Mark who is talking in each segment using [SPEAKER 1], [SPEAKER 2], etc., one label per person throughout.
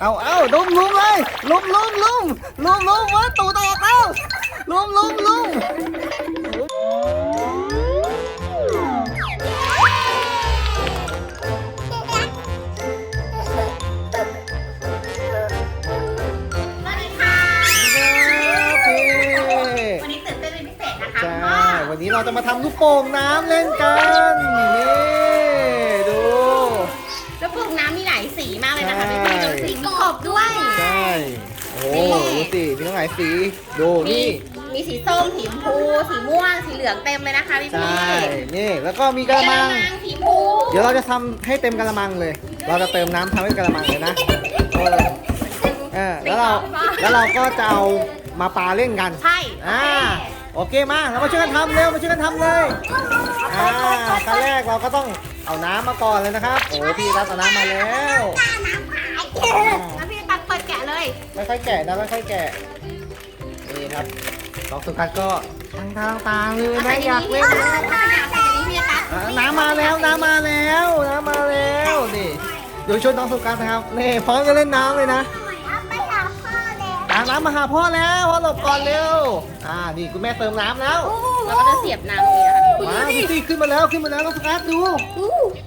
[SPEAKER 1] เอาเอาลุมลุมเลยลุมลุมลุมลุมลุมว่าตูดออกแล้วลุมลุมลุมโอเค
[SPEAKER 2] วันนี้ตื่นเต้นเป็นพิเศษนะคะ
[SPEAKER 1] ใช่
[SPEAKER 2] พ่อ
[SPEAKER 1] วันนี้เราจะมาทำลูกโป่งน้ำเล่นกันนี่
[SPEAKER 2] บด้วย
[SPEAKER 1] ใช่โอ้
[SPEAKER 2] นี่
[SPEAKER 1] ดูสิมีทั้งหลายสีดู
[SPEAKER 2] มี
[SPEAKER 1] นี่
[SPEAKER 2] มีสีส้มสีชมพูสีม่วงสีเหลืองเต็มเลยนะคะพี่
[SPEAKER 1] ใช่
[SPEAKER 2] พี่
[SPEAKER 1] นี่ แล้วก็มีกระมัง
[SPEAKER 2] สีชมพู
[SPEAKER 1] เดี๋ยวเราจะทำให้เต็มกระมังเลย เราจะเติมน้ำทำให้กระมังเลยนะเออเออแล้วเราแล้วเราก็จะเอามาปาเล่นกัน
[SPEAKER 2] ใช่
[SPEAKER 1] อ่าโอเคมาเรามาช่วยกันทำเร็วมาช่วยกันทำเลยอ่าขั้นแรกเราก็ต้องเอาน้ำมาก่อนเลยนะครับ โอ้พี่รับเอาน้ำมาแล้ว
[SPEAKER 2] แล้ว
[SPEAKER 1] ไม่ค่อยๆแกะนะไม่ค่อยๆแกะนี่ครับน้องสุกัสก็ตั้งตาตั้งตาเลยนะอยากเล่น
[SPEAKER 2] ใส่ในนี้พี่ตัด
[SPEAKER 1] อ่าน้ำมาแล้วน้ำมาแล้วน้ำมาแล้วนี่เดี๋ยวช่วยน้องสุกัสนะครับนี่พร้อมจะเล่นน้ำเลยนะตามน้ำมาหาพ่อแล้วพ่อหลบก่อนเร็วอ่านี่คุณแม่เติมน้ำแล้ว
[SPEAKER 2] แล้วก็จะเสียบน้ำนี้นะคะ
[SPEAKER 1] ว้าวดูสิขึ้นมาแล้วขึ้นมาแล้วน้องสุกัสดู
[SPEAKER 3] ดู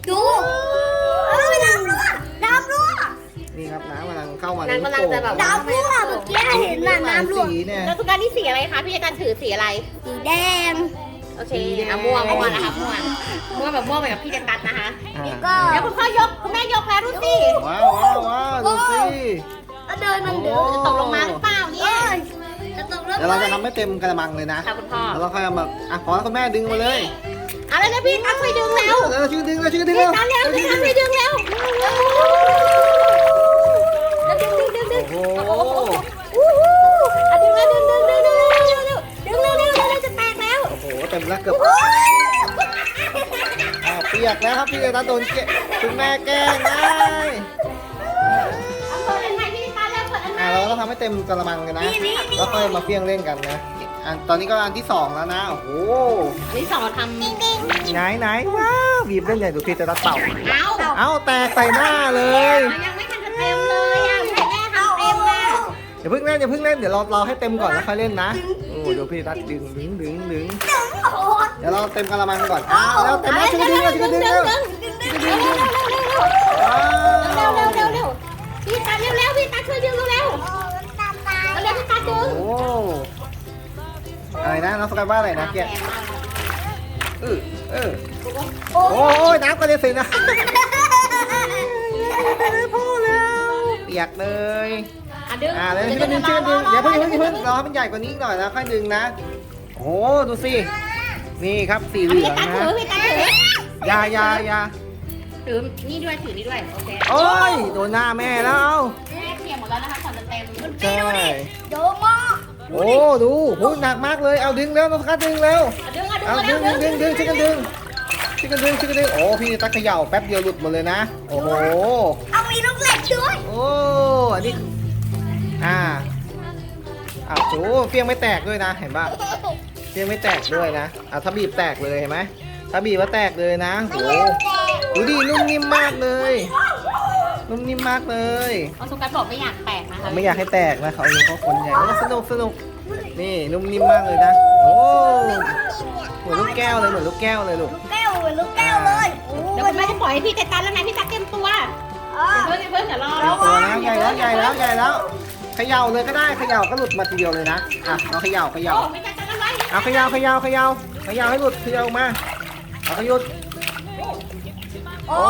[SPEAKER 3] ดู นี่
[SPEAKER 1] ครับน้ำกำลังเข้ามาใน
[SPEAKER 2] น้ำกำลังจะแบบ
[SPEAKER 3] น้ำรั่วเมื่อกี้เห็นน่ะน้ำรั่ว
[SPEAKER 1] สีเนี่ย
[SPEAKER 2] แล้วทุกการนี่สีอะไรคะพี่การถือสีอะไร
[SPEAKER 3] สีแดง
[SPEAKER 2] โอเคอะม่วงม่วงนะคะม่วงม่วงแบบม่วงไปกับพี่เจตัสนะคะ
[SPEAKER 1] อ่า
[SPEAKER 3] ก็
[SPEAKER 2] แล้วคุณพ่อยกคุณแม่ยกแล้วดูสิ
[SPEAKER 1] ว้าวว้าวว้าวดูสิ
[SPEAKER 3] เดินมันเดิน
[SPEAKER 2] จะตกลงมาหรือเปล่าเนี่ย
[SPEAKER 3] จะตกแล้ว
[SPEAKER 1] เดี๋ยวเราจะทำให้เต็มกระมังเลยนะ
[SPEAKER 2] ค่ะคุณพ่อ
[SPEAKER 1] แล้วเราค่อยเอามาอะขอให้คุณแม่ดึงมาเลย
[SPEAKER 2] เอาแล้วนะพี่ตั๊กช่วยดึงแล้ว
[SPEAKER 1] แล้วเราช่วยดึงเราช่วยดึง
[SPEAKER 2] พี่
[SPEAKER 1] เร็ว
[SPEAKER 2] ตั๊กแล้วพี่ตั๊กช่วยดึงแล้วแล้ว
[SPEAKER 1] พี่เลยนะโดนเกะคุณแม่แกล้งไง
[SPEAKER 2] เอาเปิดอันใหม่พี่ตั๊กแล้วเปิดอันใหม่
[SPEAKER 1] อะเราก็ต้องทำให้เต็มกระมังกันนะแล้วค่อยมาเฟี้ยงเล่นกันนะอันตอนนี้ก็อันที่สองแล้วนะ โอ้โห
[SPEAKER 2] อันที่สองเราทำ
[SPEAKER 1] ไหนไหนว้าวบีบเล่นใหญ่ดูพี่จะตัดเต่า
[SPEAKER 2] เอา
[SPEAKER 1] เอ้าแตกใส่หน้าเลย
[SPEAKER 2] ยังไม่ทันจะเต็มเลยอะไม่ให้แม่ทำเต็มอะ
[SPEAKER 1] อย่าเพิ่งเล่นอย่าเพิ่งเล่นเดี๋ยวเราเราให้เต็มก่อนแล้วค่อยเล่นนะโอ้เดี๋ยวพี่ตัดดึงดึงดึงดึงเดี๋ยวเราเต็มกระมังก่อนอ้าวแล้วเต็มแล้วช่วยกันดึงแล้วช่วยกันดึงแล้ว
[SPEAKER 2] เร็วเร็วเร็วเร็วเร็วเร็ว
[SPEAKER 1] ว้าว
[SPEAKER 2] เร็วเร็วเร็วเร็วพี่ตาเร็วเร็วพี่ตาช่วยดึงเร็วเร็วเร็วพี่ตาดึง
[SPEAKER 1] โอ้อะไรนะน้องสกายว่าอะไรนะเกียเออเออโอ้ยน้ำกระเด็นใส่นะพ่อแล้วเปียกเลย
[SPEAKER 2] อะดึง
[SPEAKER 1] อ่าแล้วช่วยกันดึงช่วยกันดึงเดี๋ยวเพิ่งเพิ่งเพิ่งรอให้มันใหญ่กว่านี้หน่อยแล้วค่อยดึงนะ โอ้ดูสิ นี่ครับสีเหลื
[SPEAKER 2] พี่
[SPEAKER 1] อง
[SPEAKER 2] ตา
[SPEAKER 1] นะ
[SPEAKER 2] ถือพี่ตาถือยา
[SPEAKER 1] ยายา
[SPEAKER 2] ถือนี่ด้วยถือนี่ด้วยโอเค
[SPEAKER 1] โอ้ยโดนหน้าแม่แล้ว
[SPEAKER 2] แม่เขียนหมดแล้วนะคะขอนเต็ม
[SPEAKER 1] ใช่
[SPEAKER 3] โดมอ
[SPEAKER 1] โอ้ดูโหหนักมากเลยเอาดึงแล้วน้องสกายดึงแล้ว
[SPEAKER 2] ดึงอะ
[SPEAKER 1] เอา
[SPEAKER 2] ดึ
[SPEAKER 1] ดึ
[SPEAKER 2] ง
[SPEAKER 1] งดึงดึงช่วยกันดึงช่วยกันดึงช่วยกันดึงโอ้พี่ตักเขย่าแป๊บเดียวหลุดหมดเลยนะโอ้โห
[SPEAKER 3] เอามีลูกเหล็กด้วย
[SPEAKER 1] โอ้อันนี้อ่าอ้าวโหเฟี้ยงไม่แตกด้วยนะเห็นป่ะเฟี้ ยงไม่แตกด้วยนะอะถ้าบีบแตกเลยเห็นไหมถ้าบีบว่าแตกเลยนะโหดูดินุ่มนิ่มมากเลย นุ่มนิ่มมากเลย
[SPEAKER 2] เอาสุกัสบอกไม่อยากแตกนะคะ
[SPEAKER 1] ไม่อยากให้แตกนะเขาอยู่เขาคนใหญ่โอ้สนุกสนุกนี่นุ่มนิ่มมากเลยนะโอ้เหมือนลูกแก้วเลยเหมือนลูกแก้วเลยลูก
[SPEAKER 3] แก้วเหมือนลูกแก้วเลยโอ้
[SPEAKER 2] เดี๋ยวคุณแม่จะปล่อยให้พี่จัดการแล้วไงพี่ตักเตรียมตัวเดี๋ยวเพิ่งเดี๋ยวเพิ่งเดี๋ยวรอ
[SPEAKER 1] เอาตัวนะใหญ่แล้วใหญ่แล้วใหญ่แล้วเขย่าเลยก็ได้เขย่าก็หลุดมาทีเดียวเลยนะอะเราเขย่าเขย่า เอาเขย่าเขย่าเขย่าเขย่าให้หลุดเขย่าออกมาเอาขยุดโอ้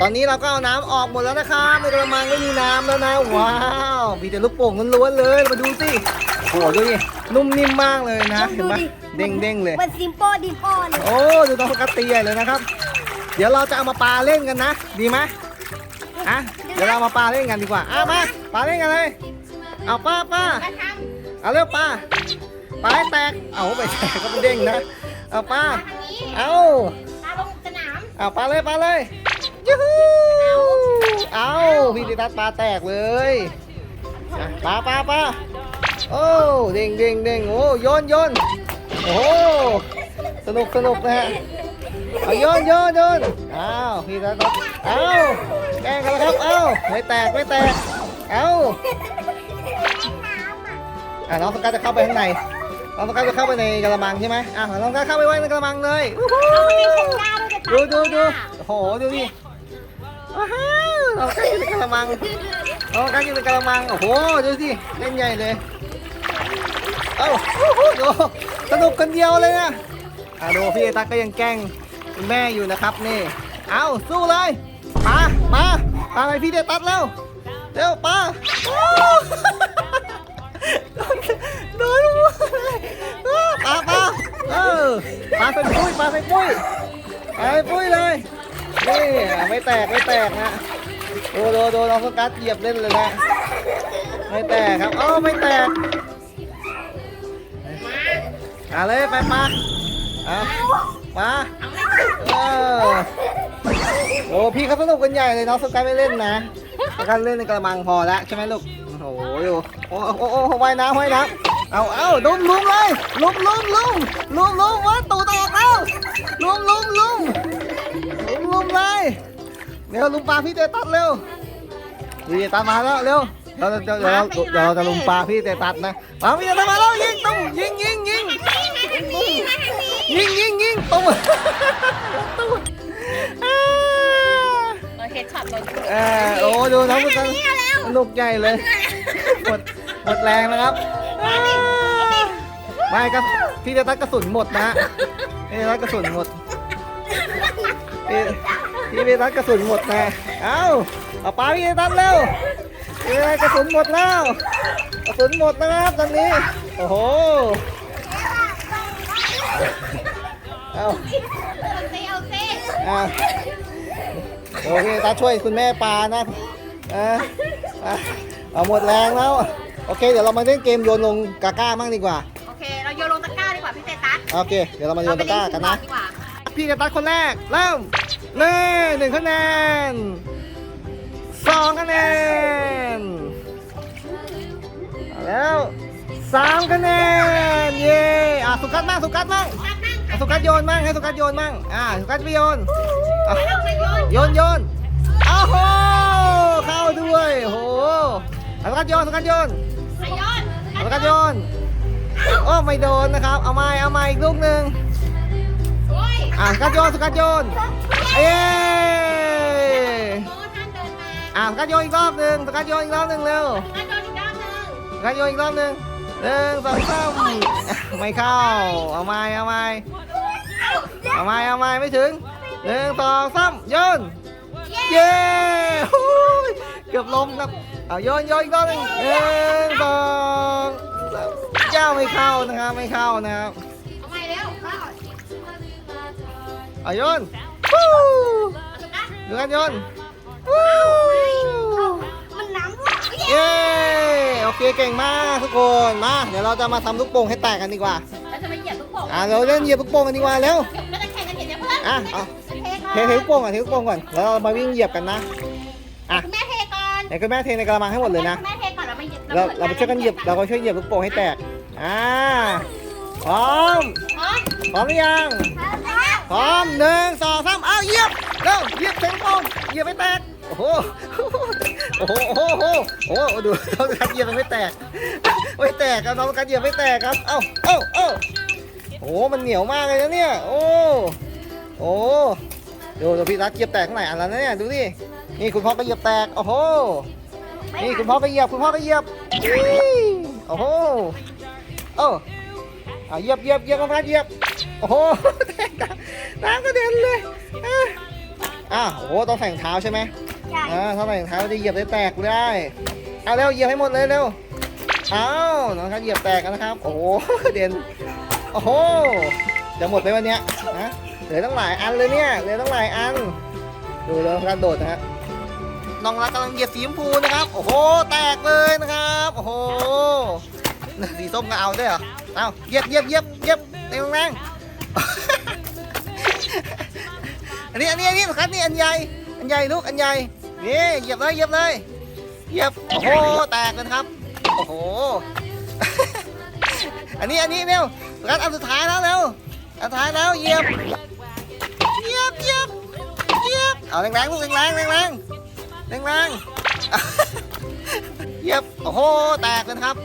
[SPEAKER 1] ตอนนี้เราก็เอาน้ำออกหมดแล้วนะครับในกระมังไม่มีน้ำแล้วนะว้าวมีแต่ลูกโป่งล้วนๆเลยมาดูสิโอ้โหดูดินุ่มนิ่มมากเลยนะเห็นปะเด้งเด้งๆเลย
[SPEAKER 3] มันซิมโปดิโปเลย
[SPEAKER 1] โอ้ดูน้องโฟกัสตีใหญ่เลยนะครับ เดี๋ยวเราจะเอามาปาเล่นกันนะ ดีไหมอะเดี๋ยวเรามาปาเล่นกันดีกว่าอะมาปาเล่นกันเลยเอาป้าป้า
[SPEAKER 2] มาท
[SPEAKER 1] เอาเร็วป้า ปาให้แตก เอาไปแตกก็เป็นเด้งนะ เอาป้าำ
[SPEAKER 2] ทางนี้
[SPEAKER 1] เอา
[SPEAKER 2] ตาลงสนาม
[SPEAKER 1] เอาปาเลยปาเลยยูฮูเอาพี่ดิตัสปาแตกเลยอะปาปาปาโอ้เด้งเด้งเด้งโอ้โยนโยนโอ้สนุกสนุกนะฮะเอาโยนโยนโยนอ้าวพี่ตาตาอ้าวแกล้งกันแล้วครับเอ้าไม่แตกไม่แตกเอ้าอะน้องสกัดจะเข้าไปข้างใน น้องสกัดจะเข้าไปในกระมังใช่ไหมอะน้องสกัดเข้าไปไว้ในกระมังเลยอู้หูดูดูดูโอ้โหดูดิว้าวน้องสกัดอยู่ในกระมังน้องสกัดอยู่ในกระมังโอ้โหดูสิเล่นใหญ่เลยเอ้าอู้หูดูสนุกคนเดียวเลยนะอะดูพี่เอตักก็ยังแกล้งคุณแม่อยู่นะครับนี่ เอาสู้เลยมามามาไปพี่เดตัดแล้วเร็วป้าโอ้โดน ป้าป้าเออป้าใส่ปุ้ยป้าใส่ปุ้ยป้าใส่ปุ้ยเลยนี่ไม่แตกไม่แตกนะดูดูดูน้องสกัดเหยียบเล่นเลยนะไม่แตกครับอ้าไม่แตกมาเลยไปป้าเอามาเออโอ้พี่เขาสนุกกันใหญ่เลยน้องสกายไม่เล่นนะสกายเล่นในกระมังพอแล้วใช่ไหมลูกโอ้โหโอ้โอ้โอ้ว่ายน้ำว่ายน้ำ เอาเอาลุมลุมเลยลุมลุมลุมลุมลุมว่าตูแตกแล้วลุมลุมลุมลุมลุมเลยเร็วลุมปลาพี่เตตัดเร็วพี่เตตัดมาแล้วเร็วเราจะเดี๋ยวเราเดี๋ยวเราจะลุมปลาพี่เตตัดนะปลาพี่เตตัดมาแล้วยิงตุ้มยิงยิงยิงยิงยิงยิงตุ้มตุ้มอ่า
[SPEAKER 2] โอเคช็อตโดน
[SPEAKER 1] เออโอ้ดูน้องมันสนุกใหญ่เลยหมดหมดแรงนะครับอ่า ไม่ก็พี่เดตัสกระสุนหมดนะฮะพี่เดตัสกระสุนหมดพี่พี่เดตัสกระสุนหมดนะเอ้าเอาปาพี่เดตัสเร็วพี่เดตัสกระสุนหมดแล้วกระสุนหมดนะครับตอนนี้โอ้โหเอ้า
[SPEAKER 2] เอาซิเอาซิ
[SPEAKER 1] อะโอเคตาช่วยคุณแม่ปลานะ เอออะเอาหมดแรงแล้ว โอเค เดี๋ยวเรามาเล่นเกมโยนลงกาก้ามั่งดีกว่า
[SPEAKER 2] โอเค เราโยนลงตะกร้าดีกว่าพี่เตตัส
[SPEAKER 1] โอเค เดี๋ยวเรามาโยนตะกร้ากันนะ
[SPEAKER 2] ดีกว่า
[SPEAKER 1] พี่จะตัดคนแรก เริ่มเน่หนึ่งคะแนนสองคะแนนเอาแล้วสามคะแนน เย้อะสุกัดมั่งสุกัดมั่งอะสุกัดโยนมั่งให้สุกัดโยนมั่งอะสุกัดไปโยนอะโยนโยนอ้าวโหเข้าด้วยโอ้โหเอาสกัดโยนสกัดโยน
[SPEAKER 2] สย อน
[SPEAKER 1] เอาสกัดโยนโอ้ไม่โดนนะครับ เอาไม้เอาไม้อีกลูกหนึ่ง
[SPEAKER 2] โอ้ย
[SPEAKER 1] อะสกัดโยนสกัดโยนเอ้
[SPEAKER 2] โดนท่านเดินมา
[SPEAKER 1] อะสกัดโยนอีกรอบหนึ่งสกัดโยนอีกรอบหนึ่งเร็ว
[SPEAKER 2] ท่านโดนอีกรอบหนึง
[SPEAKER 1] สกัดโยนอีกรอบหนึ่งหนึ่งสองสามอะไม่เข้า เอาไม้เอาไม้เอาไม้เอาไม้ไม่ถึงหนึ่งสองสามโยนเย้ฮู้ยเกือบล้มครับเอาโยนโยนอีกรอบหนึ่งหนึ่งสองสามเจ้าไม่เข้านะครับไม่เข้านะครับ
[SPEAKER 2] เอาใหม่เร็วเข้า
[SPEAKER 1] เอาโยนฮู้
[SPEAKER 2] สุกัส
[SPEAKER 1] ดูกันโยนฮู้
[SPEAKER 3] มันน้ำว่ะ
[SPEAKER 1] เย้โอเคเก่งมากทุกคนมาเดี๋ยวเราจะมาทำลูกโป่งให้แตกกันดีกว่า
[SPEAKER 2] เราจะมาเหยียบลูกโป่ง
[SPEAKER 1] อ่าเราเล่นเหยียบลูกโป่งกันดีกว่าเร็ว
[SPEAKER 2] ก็จะแข่งกันเหยียบเนี่ยเพื่อน
[SPEAKER 1] อะเอา
[SPEAKER 2] เทก่อน
[SPEAKER 1] เทลูกโป่งก่อนเทลูกโป่งก่อนแล้วเรามาวิ่งเหยียบกันนะอะ
[SPEAKER 2] แม่
[SPEAKER 1] ไหนคุณแม่เทในกระมังให้หมดเลยนะ
[SPEAKER 2] คุณแม่เทก่อนเรามาเหยียบ
[SPEAKER 1] เราเราไปช่วยกันเหยียบเราก็ช่วยเหยียบลูกโป่งให้แตก อ่า พร้อม
[SPEAKER 2] พร้อม
[SPEAKER 1] พร้อมหรือยัง พร้อมหนึ่งสองสามเอาเหยียบเร็วเหยียบเต็มโป่งเหยียบไม่แตกโอ้โหโอ้โห โอ้โห โอ้โห โอ้โห ดูน้องกันเหยียบมันไม่แตก ไม่แตกครับน้องกันเหยียบไม่แตกครับ เอ้าเอ้าเอ้าโอ้โห มันเหนียวมากเลยนะเนี่ย โอ้ โอ้ ดูดูพี่รักเหยียบแตกข้างไหนอันแล้วนะเนี่ยดูดินี่คุณพ่อก็เหยียบแตกโอ้โหนี่คุณพ่อก็เหยียบคุณพ่อก็เหยียบอี้โอ้โหโอ้เอาเหยียบเหยียบเหยียบน้องกันเหยียบโอ้โหแตกน้ำน้ำกระเด็นเลยอะอะโอ้โหต้องใส่รองเท้าใช่ไหม
[SPEAKER 3] ใช่
[SPEAKER 1] อ่าถ้าใส่รองเท้าจะเหยียบได้แตกได้เอาเร็วเหยียบให้หมดเลยเร็วเอาน้องครับเหยียบแตกกันนะครับ โอ้โหกระเด็นโอ้โหจะหมดไปวันเนี้ยนะ เหลือตั้งหลายอันเลยเนี่ยเหลือตั้งหลายอัน ดูแล้วการโดดนะฮะน้องรักกำลังเหยียบสีชมพูนะครับ โอ้โห แตกเลยนะครับ โอ้โห สีส้มก็เอาด้วยเหรอ เอาเหยียบเหยียบเหยียบเหยียบแรงแรงอันนี้อันนี้อันนี้ครับนี่อันใหญ่ อันใหญ่ลูก อันใหญ่ นี่เหยียบเลยเหยียบเลยเหยียบ โอ้โห แตกเลยครับ โอ้โห อันนี้อันนี้เร็วรัดอันสุดท้ายแล้วเร็วอันสุดท้ายแล้วเหยียบ เหยียบเหยียบเหยียบเอาแรงๆลูกแรงๆแรงๆแรงแรงๆเหยียบโอ้โหแตกเลยนะครับ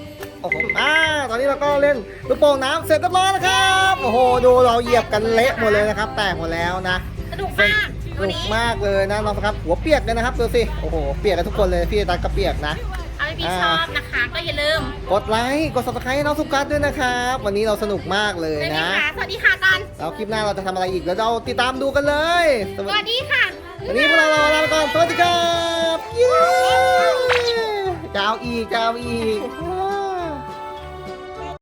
[SPEAKER 1] โอ้โหอ่าตอนนี้เราก็เล่นลูกโป่งน้ำเสร็จเรียบร้อยนะครับโอ้โหดูเราเหยียบกันเละหมดเลยนะครับ แตกหมดแล้วนะ
[SPEAKER 2] สนุกมาก
[SPEAKER 1] ส
[SPEAKER 2] วัน
[SPEAKER 1] นุก
[SPEAKER 2] นี้
[SPEAKER 1] มากเลยนะน้องครับ หัวเปียกเลยนะครับดูสิโอ้โหเปียกกันทุกคนเลยพี่ตันก็เปียกนะ
[SPEAKER 2] เอาให้พี่ชอบนะคะก็อย่าลืม
[SPEAKER 1] กดไลค์กด subscribe ให้น้องสุกัสด้วยนะครับวันนี้เราสนุกมากเลย
[SPEAKER 2] ได้ไหม
[SPEAKER 1] นะ
[SPEAKER 2] คะสวัสดีค่ะกัน
[SPEAKER 1] แล้วคลิปหน้าเราจะทำอะไรอีกแล้วเราติดตามดูกันเลยส
[SPEAKER 2] ส
[SPEAKER 1] วัส
[SPEAKER 2] วัสดีค่ะ
[SPEAKER 1] วันนี้พวกเราลาไปก่อนสวัสดีครับเย้จะเอาอีกจะเอาอีก